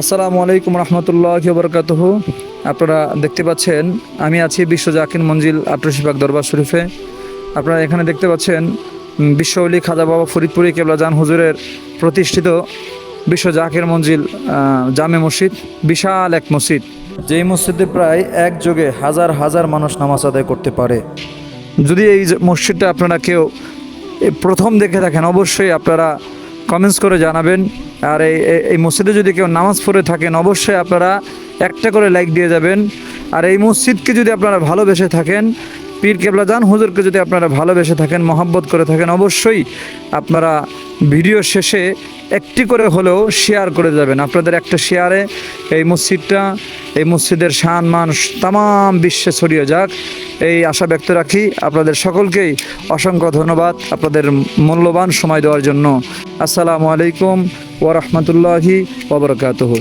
আসসালামু আলাইকুম রহমতুল্লাহ বরকাতহ আপনারা দেখতে পাচ্ছেন আমি আছি বিশ্ব জাকির মঞ্জিল আটরশিবাগ দরবার শরীফে। আপনারা এখানে দেখতে পাচ্ছেন উম, বিশ্বলি খাজা বাবা ফরিদপুরি কেবলা জান হুজুরের প্রতিষ্ঠিত বিশ্ব জাকির মঞ্জিল জামে মসজিদ বিশাল এক মসজিদ। যেই মসজিদে প্রায় একযোগে হাজার হাজার মানুষ নামাজ আদায় করতে পারে। যদি এই মসজিদটা আপনারা কেউ প্রথম দেখে থাকেন অবশ্যই আপনারা কমেন্টস করে জানাবেন। আর এই, এই- মসজিদে যদি কেউ নামাজ পড়ে থাকেন, অবশ্যই আপনারা একটা করে লাইক দিয়ে যাবেন। আর এই মসজিদকে যদি আপনারা ভালোবেসে থাকেন পীর কেবলা জান হুজুরকে যদি আপনারা ভালোবেসে থাকেন, মহাব্বত করে থাকেন, অবশ্যই আপনারা ভিডিও শেষে একটি করে হলেও শেয়ার করে যাবেন। আপনাদের একটা শেয়ারে এই মসজিদটা, এই মসজিদের শান, মান তাম বিশ্বে ছড়িয়ে যাক। এই আশা ব্যক্ত রাখি আপনাদের সকলকেই অসংখ্য ধন্যবাদ। আপনাদের মূল্যবান সময় দেওয়ার জন্য। আসসালামু আলাইকুম ওরহমতুল্লাহি ওবরকাতহ